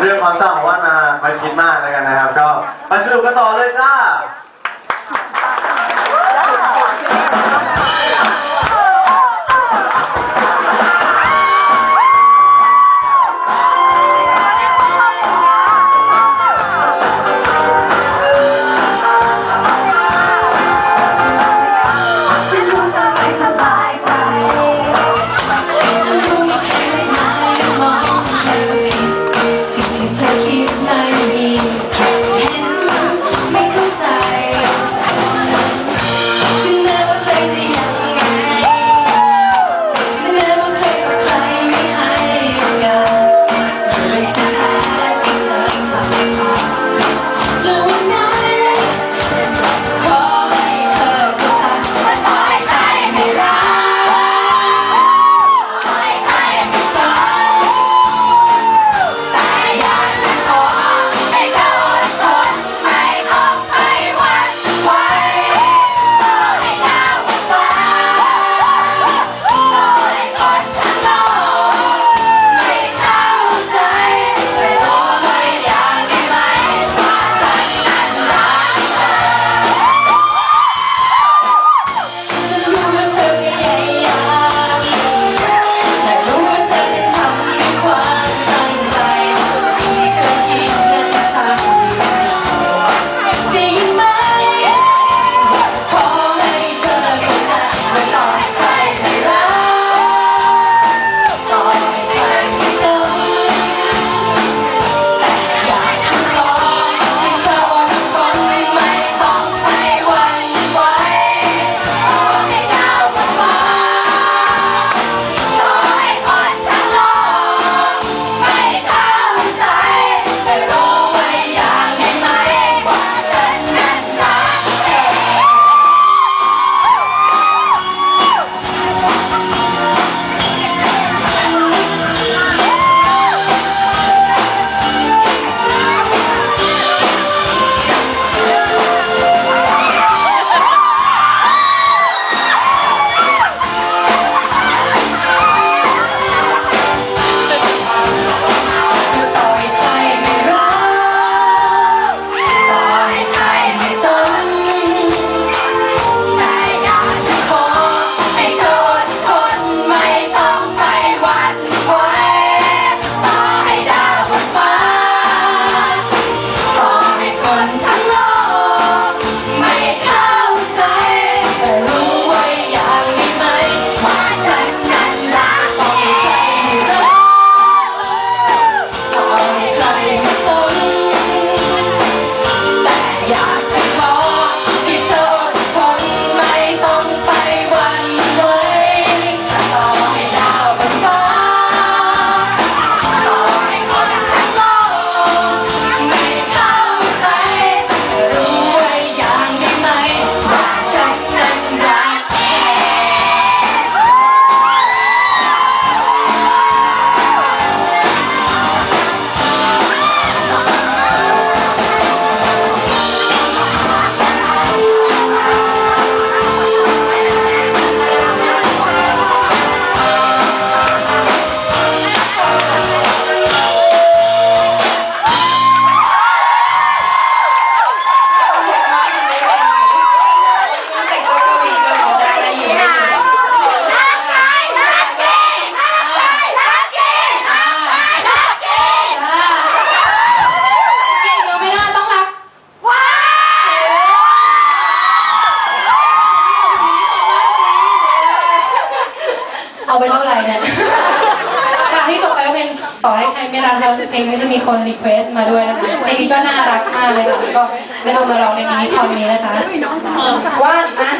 เรื่องความเศร้าของว่านมาไปคิดมากแล้วกันนะครับ ก็ไปสรุปกันต่อเลยจ้า เอาไปเท่าไหร่เนี่ยค่ะที่จบไปก็เป็นต่อให้ใครไม่รักเราสักเพลงก็จะมีคนรีเควสต์มาด้วยนะคะเพลงนี้ก็น่ารักมากเลยค่ะก็ได้เอามาร้องในนี้คราวนี้นะคะว่านะ